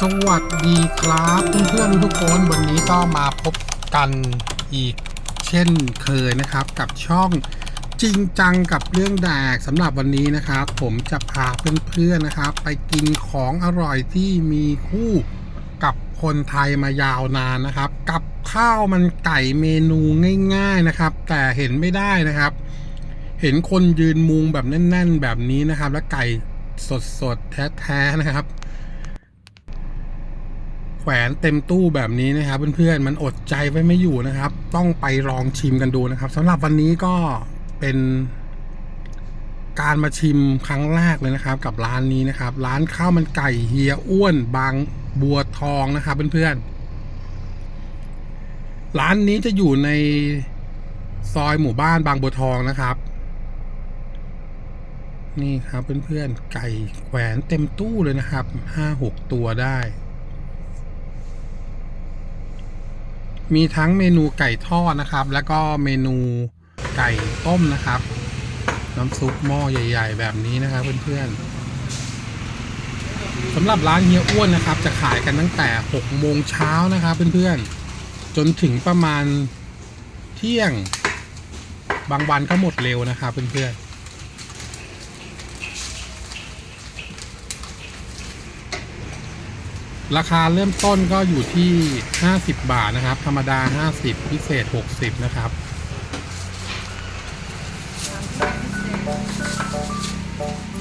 สวัสดีครับเพื่อนๆทุกคนวันนี้ก็มาพบกันอีกเช่นเคยนะครับ กับช่องจริงจังกับเรื่องแดกสำหรับวันนี้นะครับ ผมจะพาเพื่อนๆนะครับ ไปกินของอร่อยที่มีคู่กับคนไทยมายาวนานนะครับ กับข้าวมันไก่เมนูง่าย ๆนะครับ แต่เห็นไม่ได้นะครับ เห็นคนยืนมุงแบบแน่น ๆ แบบนี้นะครับ แล้วไก่สดๆแท้ๆนะครับ แขวนเต็มตู้แบบนี้นะครับเพื่อนๆมันอดใจไว้ไม่อยู่นะครับ ต้องไปลองชิมกันดูนะครับสำหรับวันนี้ก็เป็นการมาชิมครั้งแรกเลยนะครับกับร้านนี้นะครับ ร้านข้าวมันไก่เฮียอ้วนบางบัวทองนะครับเพื่อนๆร้านนี้จะอยู่ในซอยหมู่บ้านบางบัวทองนะครับ นี่ครับเพื่อนๆไก่แขวนเต็มตู้เลยนะครับห้าหกตัวได้ มีทั้งเมนูไก่ทอดนะครับ แล้วก็เมนูไก่ต้มนะครับ น้ำซุปหม้อใหญ่ ๆ แบบนี้นะครับเพื่อนๆสำหรับร้านเฮียอ้วนนะครับ จะขายกันตั้งแต่6โมงเช้านะครับเพื่อนๆจนถึงประมาณเที่ยง บางวันก็หมดเร็วนะครับเพื่อนๆ ราคาเริ่มต้นก็อยู่ที่ 50 บาทนะครับ ธรรมดา 50 พิเศษ 60 นะครับ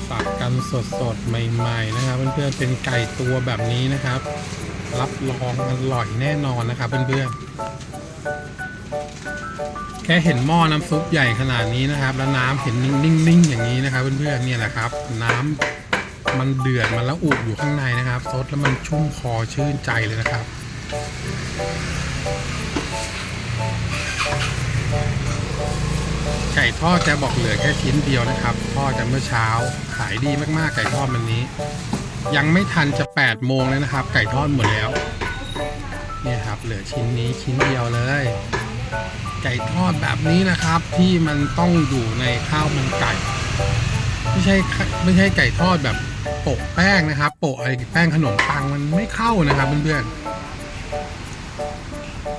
สับกันสดๆใหม่ ๆ นะครับ เพื่อนๆ เป็นไก่ตัวแบบนี้นะครับ รับรองอร่อยแน่นอนนะครับ เพื่อนๆ แค่เห็นหม้อน้ำซุปใหญ่ขนาดนี้นะครับ แล้วน้ำเห็นนิ่งๆ อย่างนี้นะครับ เพื่อนๆ เนี่ยแหละครับ น้ำ มันเดือดมันแล้วอุอยู่ข้างในนะครับซดแล้วมันชุ่มคอชื่นใจเลยนะครับไก่ทอดแกบอกเหลือแค่ชิ้นเดียวนะครับทอดกันเมื่อเช้าขายดีมากๆไก่ทอดวันนี้ ยังไม่ทันจะ8โมงเลยนะครับ ไก่ทอดหมดแล้วเนี่ยครับเหลือชิ้นนี้ชิ้นเดียวเลย ไก่ทอดแบบนี้นะครับ ที่มันต้องอยู่ในข้าวมันไก่ ไม่ใช่ไม่ใช่ไก่ทอดแบบโปะแป้งนะครับ โปะไอ้แป้งขนมปังมันไม่เข้านะครับเพื่อนๆ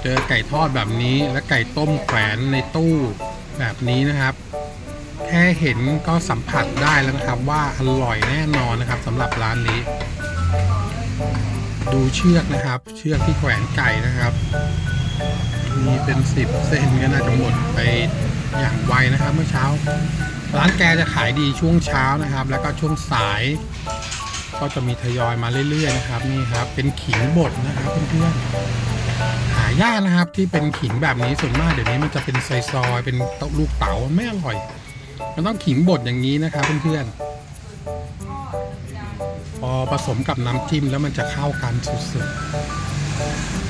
เจอไก่ทอดแบบนี้และไก่ต้มแขวนในตู้แบบนี้นะครับ แค่เห็นก็สัมผัสได้แล้วนะครับ ว่าอร่อยแน่นอนนะครับสำหรับร้านนี้ ดูเชือกนะครับ เชือกที่แขวนไก่นะครับ มีเป็นสิบเส้นก็น่าจะหมดไปอย่างไวนะครับเมื่อเช้า ร้านแกจะขายดีช่วงเช้านะครับ แล้วก็ช่วงสาย ก็จะมีทยอยมาเรื่อยๆนะครับนี่ครับเป็นขิงบดนะครับเพื่อนๆหายากนะครับที่เป็นขิงแบบนี้ส่วนมากเดี๋ยวนี้มันจะเป็นซอยๆเป็นตลูกเต๋าไม่อร่อยมันต้องขิงบดอย่างนี้นะครับเพื่อนๆพอผสมกับน้ำจิ้มแล้วมันจะเข้ากันสุดๆ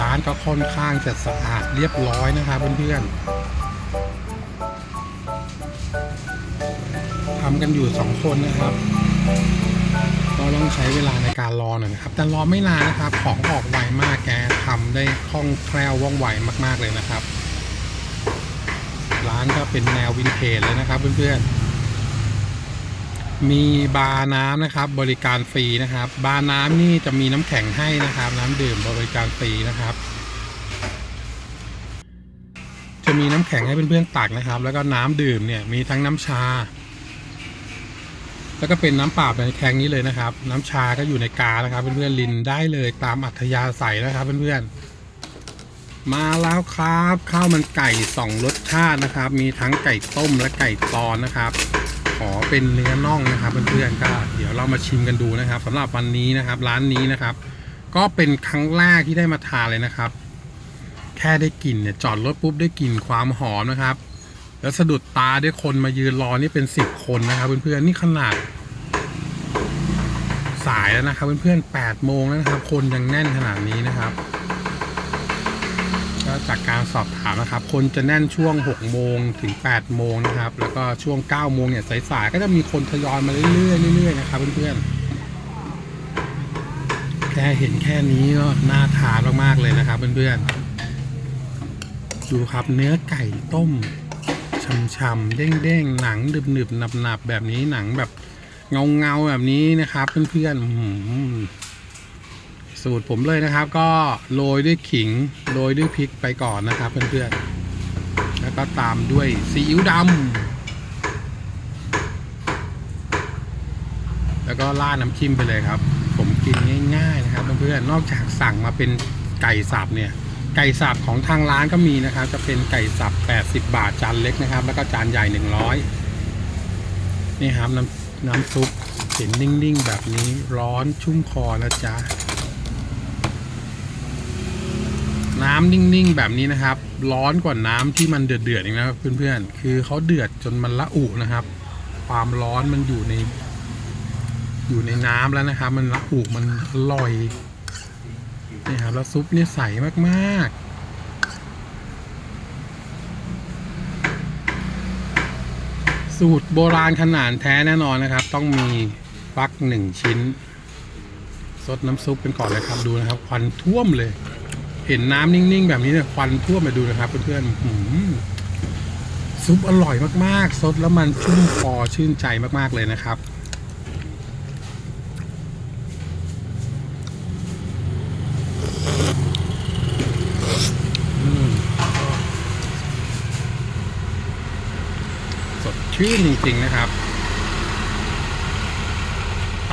ร้านก็ค่อนข้างจะสะอาดเรียบร้อยนะครับเพื่อนๆทำกันอยู่สองคนนะครับก็ต้องใช้เวลาในการรอหน่อยนะครับ แต่รอไม่นานนะครับ ของออกไวมากแกทำได้คล่องแคล่วว่องไวมากๆเลยนะครับ ร้านก็เป็นแนววินเทจเลยนะครับเพื่อนๆ มีบาร์น้ำนะครับ บริการฟรีนะครับ บาร์น้ำนี่จะมีน้ำแข็งให้นะครับ น้ำดื่มบริการฟรีนะครับ จะมีน้ำแข็งให้เพื่อนๆตักนะครับ แล้วก็น้ำดื่มเนี่ยมีทั้งน้ำชา แล้วก็เป็นน้ำเปล่าในแทงนี้เลยนะครับ น้ำชาก็อยู่ในกานะครับ เพื่อนๆลินได้เลยตามอัธยาศัยนะครับ เพื่อนๆมาแล้วครับ ข้าวมันไก่สองรสชาตินะครับ มีทั้งไก่ต้มและไก่ตอนนะครับ ขอเป็นเนื้อน่องนะครับเพื่อนๆก็เดี๋ยวเรามาชิมกันดูนะครับสำหรับวันนี้นะครับ ร้านนี้นะครับ ก็เป็นครั้งแรกที่ได้มาทานเลยนะครับ แค่ได้กลิ่นเนี่ยจอดรถปุ๊บได้กลิ่นความหอมนะครับ แล้วสะดุดตาด้วยคนมายืนรอนี่เป็นสิบคนนะครับเพื่อนๆนี่ขนาดสายแล้วนะครับเพื่อนๆแปดโมงแล้วนะครับ คนยังแน่นขนาดนี้นะครับ ก็จากการสอบถามนะครับ คนจะแน่นช่วง 6 โมงถึง 8 โมงนะครับ แล้วก็ช่วง 9 โมงเนี่ยสายๆก็จะมีคนทยอยมาเรื่อยๆเรื่อยๆนะครับเพื่อนๆแค่เห็นแค่นี้ก็น่าทานมากๆเลยนะครับเพื่อนๆดูครับเนื้อไก่ต้มช่ำๆเด้งๆหนังหนึบๆหนับๆแบบนี้หนังแบบเงาๆแบบนี้นะครับ เพื่อนๆ สูตรผมเลยนะครับ ก็โรยด้วยขิงโรยด้วยพริกไปก่อนนะครับ เพื่อนๆ แล้วก็ตามด้วยซีอิ๊วดำแล้วก็ราดน้ำจิ้มไปเลยครับ ผมกินง่าย ๆ นะครับเพื่อนๆนอกจากสั่งมาเป็นไก่สับเนี่ยไก่สับของทางร้านก็มีนะครับ จะเป็นไก่สับ 80 บาทจานเล็กนะครับ แล้วก็จานใหญ่ 100 นี่ครับน้ำน้ำซุปเห็นนิ่ง ๆ แบบนี้ร้อนชุ่มคอนะจ๊ะ น้ำนิ่งๆ แบบนี้นะครับ ร้อนกว่าน้ำที่มันเดือดๆอีกนะครับเพื่อนๆ คือเขาเดือดจนมันละอุนะครับ ความร้อนมันอยู่ใน อยู่ในน้ำแล้วนะครับ มันละอุมันอร่อยนี่ครับแล้วซุปเนี่ยใสมากๆสูตรโบราณขนาดแท้แน่นอนนะครับ ต้องมีฟักหนึ่งชิ้น ซดน้ำซุปเป็นก่อนเลยครับดูนะครับควันท่วมเลย เห็นน้ำนิ่งๆ แบบนี้เนี่ยควันท่วมมาดูนะครับเพื่อนๆอื้อหือซุปอร่อยมากๆ ซดแล้วมันชุ่มคอชื่นใจมากๆเลยนะครับสดชื่นจริงๆนะครับ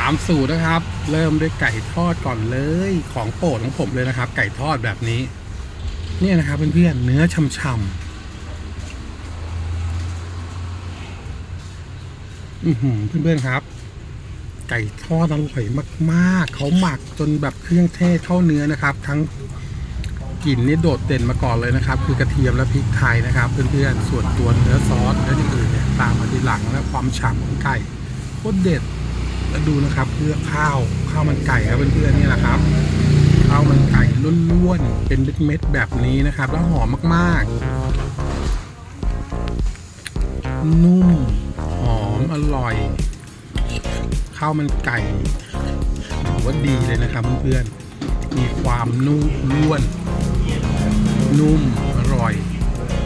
ามสูตรนะครับ เริ่มด้วยไก่ทอดก่อนเลย ของโปรดของผมเลยนะครับ ไก่ทอดแบบนี้ เนี่ยนะครับเพื่อนๆเนื้อช่ำๆอือหือเพื่อนๆครับ ไก่ทอดอร่อยมากๆ เขาหมักจนแบบเครื่องเทศเข้าเนื้อนะครับ ทั้งกลิ่นนี่โดดเด่นมาก่อนเลยนะครับ คือกระเทียมและพริกไทยนะครับ เพื่อนๆส่วนตัวเนื้อซอสและอื่นเนี่ยตามมาทีหลังและความฉ่ำของไก่โคตรเด็ด แล้วดูนะครับเพื่อข้าวข้าวมันไก่ครับเพื่อนๆนี่แหละครับข้าวมันไก่ล้วนๆเป็นเม็ดๆแบบนี้นะครับ แล้วหอมมากๆ นุ่มหอมอร่อยข้าวมันไก่ถือว่าดีเลยนะครับเพื่อนๆมีความนุ่มล้วน นุ่มอร่อย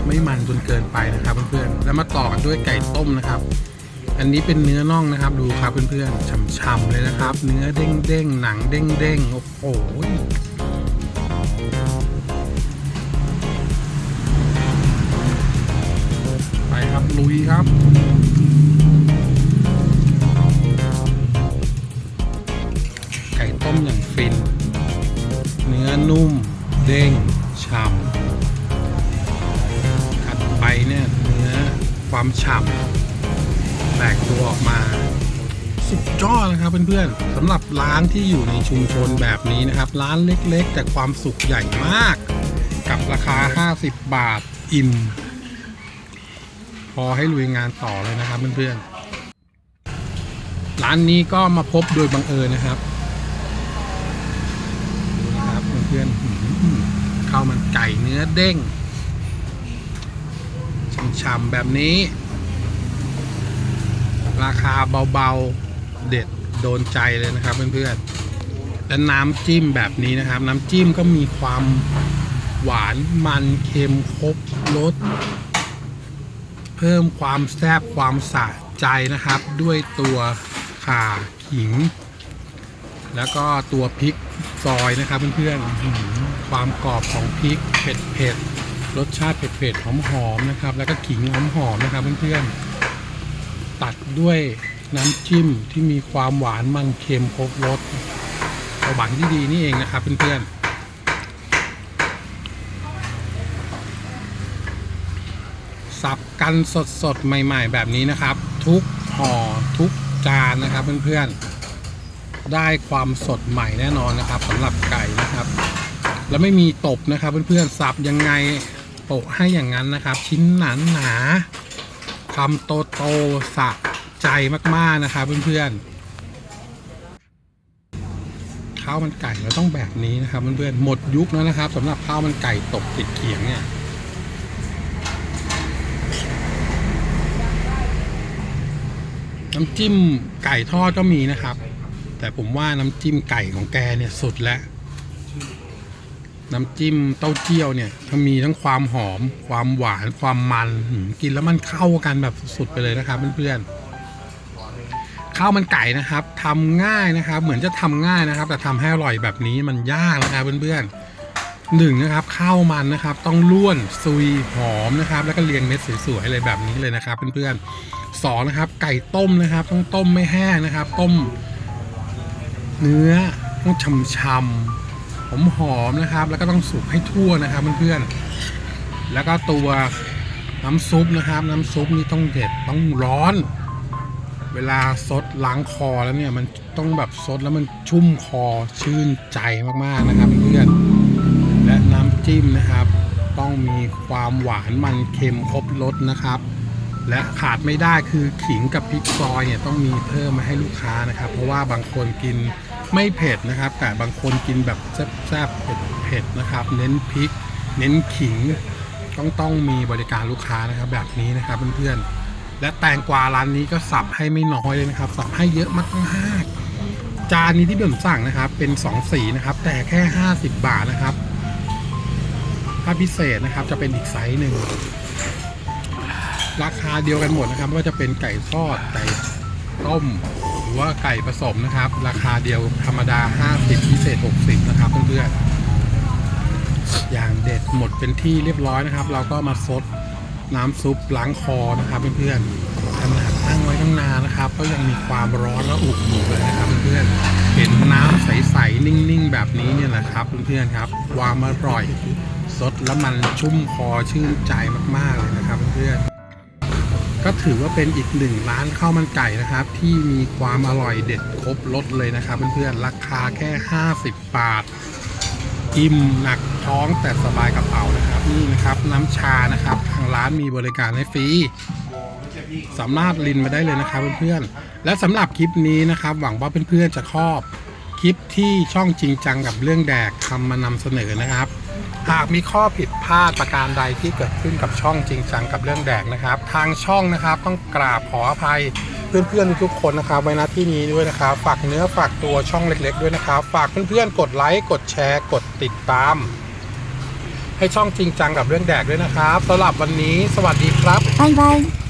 ไม่มันจนเกินไปนะครับเพื่อนๆแล้วมาต่อกันด้วยไก่ต้มนะครับ อันนี้เป็นเนื้อน่องนะครับ ดูครับเพื่อนๆฉ่ำๆเลยนะครับ เนื้อเด้งๆหนังเด้งๆโอ้โหไปครับลุยครับไก่ต้มอย่างฟิน เนื้อนุ่มเด้งฉ่ำถัดไปเนี่ยเนื้อความฉ่ำ แตกตัวออกมา สุดยอดนะครับเพื่อนๆสำหรับร้านที่อยู่ในชุมชนแบบนี้นะครับ ร้านเล็กๆ แต่ความสุขใหญ่มาก กับราคา 50 บาทอิ่มพอให้ลุยงานต่อเลยนะครับเพื่อนๆร้านนี้ก็มาพบโดยบังเอิญนะครับดูนะครับเพื่อนๆข้าวมันไก่เนื้อเด้งช่ำๆแบบนี้ ราคาเบาๆเด็ดโดนใจเลยนะครับเพื่อนๆและน้ำจิ้มแบบนี้นะครับ น้ำจิ้มก็มีความหวานมันเค็มครบรสเพิ่มความแซ่บความสะใจนะครับ ด้วยตัวข่าขิง แล้วก็ตัวพริกซอยนะครับเพื่อนๆอื้อหือความกรอบของพริกเผ็ดๆรสชาติเผ็ดๆหอมๆนะครับ แล้วก็ขิงหอมๆนะครับเพื่อนๆ ตัดด้วยน้ำจิ้มที่มีความหวานมันเค็มครบรสเอาหวานที่ดีนี่เองนะครับเพื่อนๆ สับกันสดๆ ใหม่ๆ แบบนี้นะครับ ทุกห่อทุกจานนะครับเพื่อนๆ ได้ความสดใหม่แน่นอนนะครับสำหรับไก่นะครับ แล้วไม่มีตบนะครับเพื่อนๆ สับยังไงโปะให้อย่างนั้นนะครับ ชิ้นหนาหนาๆ คำโตโตสะใจมากๆนะครับเพื่อนๆข้าวมันไก่เราต้องแบบนี้นะครับเพื่อนๆหมดยุคแล้วนะครับสำหรับข้าวมันไก่ตบติดเขียงเนี่ยน้ำจิ้มไก่ทอดก็มีนะครับ แต่ผมว่าน้ำจิ้มไก่ของแกเนี่ยสุดแล้ว น้ำจิ้มเต้าเจี้ยวเนี่ยมันมีทั้งความหอม ความหวาน ความมันกินแล้วมันเข้ากันแบบสุดๆไปเลยนะครับเพื่อนๆข้าวมันไก่นะครับทำง่ายนะครับ เหมือนจะทำง่ายนะครับ แต่ทำให้อร่อยแบบนี้มันยากนะครับเพื่อนๆหนึ่งนะครับข้าวมันนะครับ ต้องล้วนซุยหอมนะครับ แล้วก็เรียงเม็ดสวยๆเลยแบบนี้เลยนะครับเพื่อนๆสองนะครับ ไก่ต้มนะครับ ต้องต้มไม่แห้งนะครับ ต้ม เนื้อต้องช่ำๆ หอมหอมๆนะครับ แล้วก็ต้องสุกให้ทั่วนะครับเพื่อนๆแล้วก็ตัวน้ำซุปนะครับ น้ำซุปนี่ต้องเด็ดต้องร้อน เวลาซดล้างคอแล้วเนี่ยมันต้องแบบซดแล้วมันชุ่มคอชื่นใจมากๆนะครับเพื่อนๆและน้ำจิ้มนะครับ ต้องมีความหวานมันเค็มครบรสนะครับ และขาดไม่ได้คือขิงกับพริกซอยเนี่ยต้องมีเพิ่มมาให้ลูกค้านะครับ เพราะว่าบางคนกิน ไม่เผ็ดนะครับแต่บางคนกินแบบแซ่บๆเผ็ดๆนะครับ เน้นพริก เน้นขิงต้องต้องมีบริการลูกค้านะครับ แบบนี้นะครับเพื่อนๆและแตงกวาร้านนี้ก็สับให้ไม่น้อยเลยนะครับ สับให้เยอะมากๆจานนี้ที่ผมสั่งนะครับ เป็นสองสีนะครับ แต่แค่ 50 บาทนะครับ ถ้าพิเศษนะครับจะเป็นอีกไซส์หนึ่งราคาเดียวกันหมดนะครับว่าจะเป็นไก่ทอดไก่ต้ม รือว่าไก่ผสมนะครับ ราคาเดียวธรรมดา 50 พิเศษ 60 นะครับเพื่อนๆอย่างเด็ดหมดเป็นที่เรียบร้อยนะครับ เราก็มาซดน้ำซุปล้างคอนะครับเพื่อนๆขนาดตั้งไว้ตั้งนานนะครับ ก็ยังมีความร้อนและอุกอยู่เลยนะครับเพื่อนๆเห็นน้ำใสๆนิ่งๆ แบบนี้เนี่ยแหละครับเพื่อนๆครับ ความอร่อยสดแล้วมันชุ่มคอชื่นใจมากๆเลยนะครับเพื่อนๆ ก็ถือว่าเป็นอีกหนึ่งร้านข้าวมันไก่นะครับ ที่มีความอร่อยเด็ดครบรสเลยนะครับเพื่อนๆราคาแค่ 50 บาท อิ่มหนักท้องแต่สบายกระเป๋านะครับนี่นะครับน้ำชานะครับ ทางร้านมีบริการให้ฟรีสามารถลินมาได้เลยนะครับเพื่อนๆและสำหรับคลิปนี้นะครับ หวังว่าเพื่อนๆจะชอบ คลิปที่ช่องจริงจังกับเรื่องแดกทำมานำเสนอนะครับ หากมีข้อผิดพลาดประการใดที่เกิดขึ้นกับช่องจริงจังกับเรื่องแดกนะครับ ทางช่องนะครับต้องกราบขออภัยเพื่อนๆทุกคนนะครับไว้นะที่นี้ด้วยนะครับ ฝากเนื้อฝากตัวช่องเล็ก ๆ ด้วยนะครับ ฝากเพื่อนๆกดไลค์กดแชร์กดติดตาม ให้ช่องจริงจังกับเรื่องแดกด้วยนะครับสำหรับวันนี้ สวัสดีครับบ๊ายบาย